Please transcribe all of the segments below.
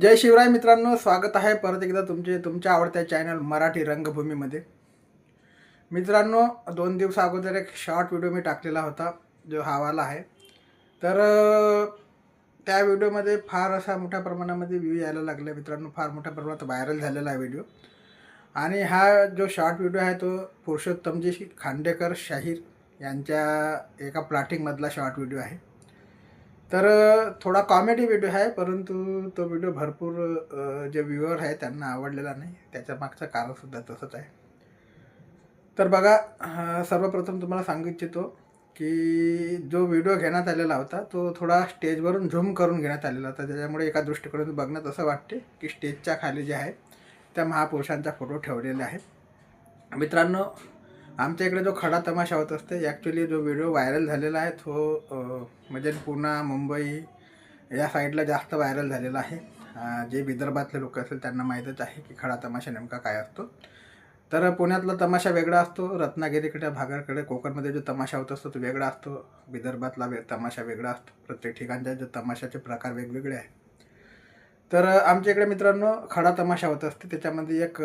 जय शिवराय मित्रांनो स्वागत आहे परत एकदा तुमचे तुमच्या आवडत्या चॅनल मराठी रंगभूमीमध्ये. मित्रांनो दोन दिवस अगोदर एक शॉर्ट व्हिडिओ मी टाकलेला होता जो हावाला आहे. तर त्या व्हिडिओमध्ये फार असा मोठ्या प्रमाणामध्ये व्ह्यू यायला लागला मित्रांनो फार मोठ्या प्रमाणात व्हायरल झालेला आहे व्हिडिओ आणि हा जो शॉर्ट व्हिडिओ आहे तो पुरुषोत्तमजी खांडेकर शाहीर यांच्या एका प्लॅटिंगमधला शॉर्ट व्हिडिओ आहे. तर थोडा कॉमेडी व्हिडिओ आहे परंतु तो व्हिडिओ भरपूर जे व्ह्युअर आहे त्यांना आवडलेला नाही. त्याच्या मागचं कारणसुद्धा तसंच आहे. तर बघा सर्वप्रथम तुम्हाला सांगू इच्छितो की जो व्हिडिओ घेण्यात आलेला होता तो थोडा स्टेजवरून झूम करून घेण्यात आलेला होता. त्याच्यामुळे एका दृष्टिकोनातून बघण्यात असं वाटते की स्टेजच्या खाली जे आहे त्या महापुरुषांचा फोटो ठेवलेले आहे मित्रांनो आमच्या इकडे जो खडा तमाशा होत असते ॲक्च्युली जो व्हिडिओ व्हायरल झालेला आहे तो म्हणजे पुणा मुंबई या साईडला जास्त व्हायरल झालेला आहे. जे विदर्भातले लोक असेल त्यांना माहीतच आहे की खडा तमाशा नेमका काय असतो. तर पुण्यातला तमाशा वेगळा असतो रत्नागिरीकडे भागाकडे कोकणमध्ये जो तमाशा होत असतो तो वेगळा असतो. विदर्भातला वे तमाशा वेगळा असतो. प्रत्येक ठिकाणच्या जो तमाशाचे प्रकार वेगवेगळे आहे तर आमच्या इकडे मित्रांनो खडा तमाशा होत असते. त्याच्यामध्ये एक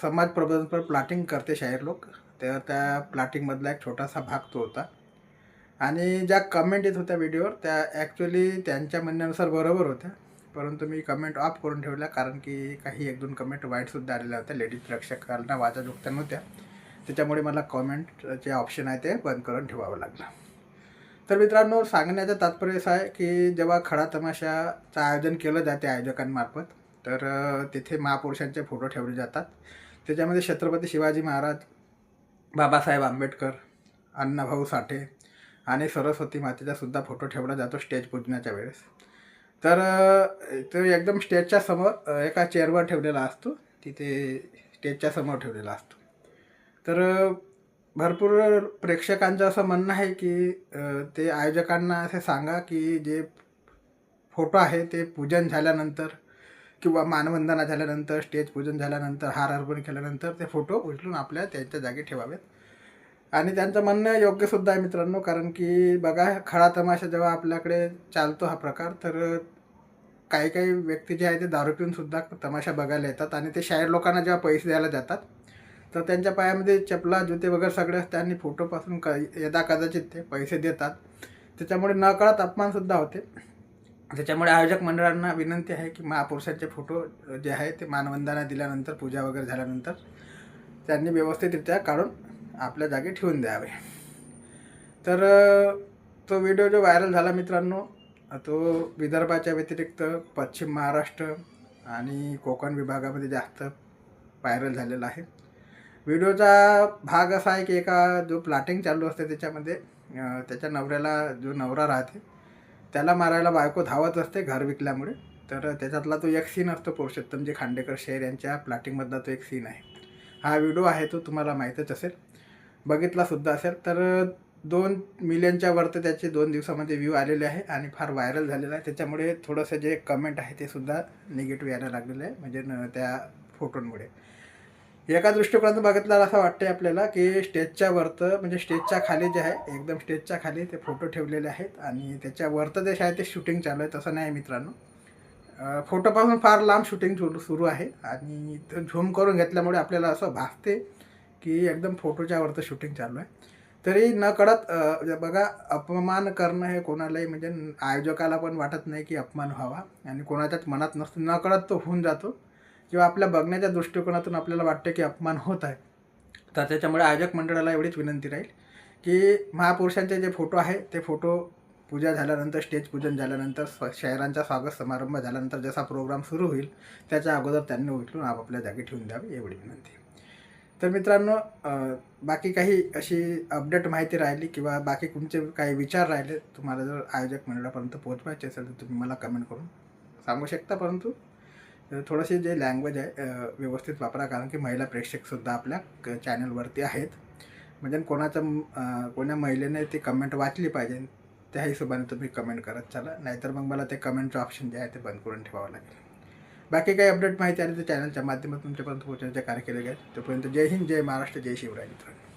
समाज प्रबोधनपर प्लॅटिंग करते शाहीर लोक. तर त्या प्लॅटिंगमधला एक छोटासा भाग तो होता. आणि ज्या कमेंट येत होत्या व्हिडिओवर त्या ॲक्च्युली त्यांच्या म्हणण्यानुसार बरोबर होत्या. परंतु मी कमेंट ऑफ करून ठेवल्या कारण की काही एक दोन कमेंट वाईटसुद्धा आलेल्या होत्या. लेडीज प्रेक्षकांना वाचाजोगत्या नव्हत्या. त्याच्यामुळे मला कॉमेंटचे ऑप्शन आहे ते बंद करून ठेवावं लागलं. तर मित्रांनो सांगण्याचं तात्पर्य असं आहे की जेव्हा खडा तमाशाचं आयोजन केलं जाते आयोजकांमार्फत तर तिथे महापुरुषांचे फोटो ठेवले जातात. त्याच्यामध्ये छत्रपती शिवाजी महाराज बाबासाहेब आंबेडकर अण्णाभाऊ साठे आणि सरस्वती मातेचा सुद्धा फोटो ठेवला जातो स्टेज पूजनाच्या वेळेस. तर तो एकदम स्टेजच्या समोर एका चेअरवर ठेवलेला असतो. तिथे स्टेजच्या समोर ठेवलेला असतो. तर भरपूर प्रेक्षकांचं असं म्हणणं आहे की ते आयोजकांना असे सांगा की जे फोटो आहे ते पूजन झाल्यानंतर किंवा मानवंदना झाल्यानंतर स्टेज पूजन झाल्यानंतर हार अर्पण केल्यानंतर ते फोटो उचलून आपल्या त्यांच्या जागी ठेवावेत. आणि त्यांचं म्हणणं योग्यसुद्धा आहे मित्रांनो कारण की बघा खळा तमाशा जेव्हा आपल्याकडे चालतो हा प्रकार तर काही काही व्यक्ती जे आहे ते दारू पिऊनसुद्धा तमाशा बघायला येतात आणि ते शाहीर लोकांना जेव्हा पैसे द्यायला जातात तर त्यांच्या पायामध्ये चपला जुते वगैरे सगळे त्यांनी फोटोपासून क यदा कदाचित ते पैसे देतात. त्याच्यामुळे नकळत अपमानसुद्धा होते. त्याच्यामुळे आयोजक मंडळांना विनंती आहे की महापुरुषांचे फोटो जे आहे ते मानवंदना दिल्यानंतर पूजा वगैरे झाल्यानंतर त्यांनी व्यवस्थितरित्या काढून आपल्या जागी ठेवून द्यावे. तर तो व्हिडिओ जो व्हायरल झाला मित्रांनो तो विदर्भाच्या व्यतिरिक्त पश्चिम महाराष्ट्र आणि कोकण विभागामध्ये जास्त व्हायरल झालेला आहे. व्हिडिओचा भाग असा आहे की एका जो प्लॅटिंग चालू असते त्याच्यामध्ये त्याच्या नवऱ्याला जो नवरा राहते त्याला मारायला बायको धावत असते घर विकल्यामुळे. तर त्याच्यातला तो एक सीन असतो पुरुषोत्तमजी खांडेकर शेर यांच्या प्लॅटिंगमधला तो एक सीन आहे. हा व्हिडिओ आहे तो तुम्हाला माहीतच असेल. बघितलासुद्धा असेल. तर दोन मिलियनच्या वरती त्याचे दोन दिवसामध्ये व्ह्यू आलेले आहे आणि फार व्हायरल झालेला आहे. त्याच्यामुळे थोडंसं जे कमेंट आहे ते सुद्धा निगेटिव्ह यायला लागलेलं आहे. म्हणजे न त्या फोटोंमुळे एका दृष्टिकोनातून बघितला असं वाटते आपल्याला की स्टेजच्या वरतं म्हणजे स्टेजच्या खाली जे आहे एकदम स्टेजच्या खाली ते फोटो ठेवलेले आहेत आणि त्याच्या वरतं जे आहे ते शूटिंग चालू आहे तसं नाही मित्रांनो. फोटोपासून फार लांब शूटिंग सुरू सुरू आहे आणि झूम करून घेतल्यामुळे आपल्याला असं भासते की एकदम फोटोच्या वरतं शूटिंग चालू आहे. तरी न कळत बघा अपमान करणं हे कोणालाही म्हणजे आयोजकाला पण वाटत नाही की अपमान व्हावा आणि कोणाच्याच मनात नसतो. न कळत तो होऊन जातो. किंवा आपल्या बघण्याच्या दृष्टिकोनातून आपल्याला वाटतं की अपमान होत आहे. तर त्याच्यामुळे आयोजक मंडळाला एवढीच विनंती राहील की महापुरुषांचे जे फोटो आहे ते फोटो पूजा झाल्यानंतर स्टेज पूजन झाल्यानंतर स्व शहरांचा स्वागत समारंभ झाल्यानंतर जसा प्रोग्राम सुरू होईल त्याच्या अगोदर त्यांनी उचलून आपापल्या जागी ठेवून द्यावी एवढी विनंती. तर मित्रांनो बाकी काही अशी अपडेट माहिती राहिली किंवा बाकी तुमचे काही विचार राहिले तुम्हाला जर आयोजक मंडळापर्यंत पोहोचवायचे असेल तर तुम्ही मला कमेंट करून सांगू शकता परंतु थोडंसे जे लँग्वेज आहे व्यवस्थित वापरा. कारण की महिला प्रेक्षकसुद्धा आपल्या क चॅनलवरती आहेत. म्हणजे कोणाचं कोण्या महिलेने ती कमेंट वाचली पाहिजे त्या हिशोबाने तुम्ही कमेंट करत चला. नाहीतर मग मला ते कमेंटचं ऑप्शन जे आहे ते बंद करून ठेवावं लागेल. बाकी काही अपडेट माहिती आली तर चॅनलच्या माध्यमातून तुमच्यापर्यंत पोहोचण्याचे कार्य केले गेले. तोपर्यंत जय हिंद जय महाराष्ट्र जय शिवराय मित्रांनो.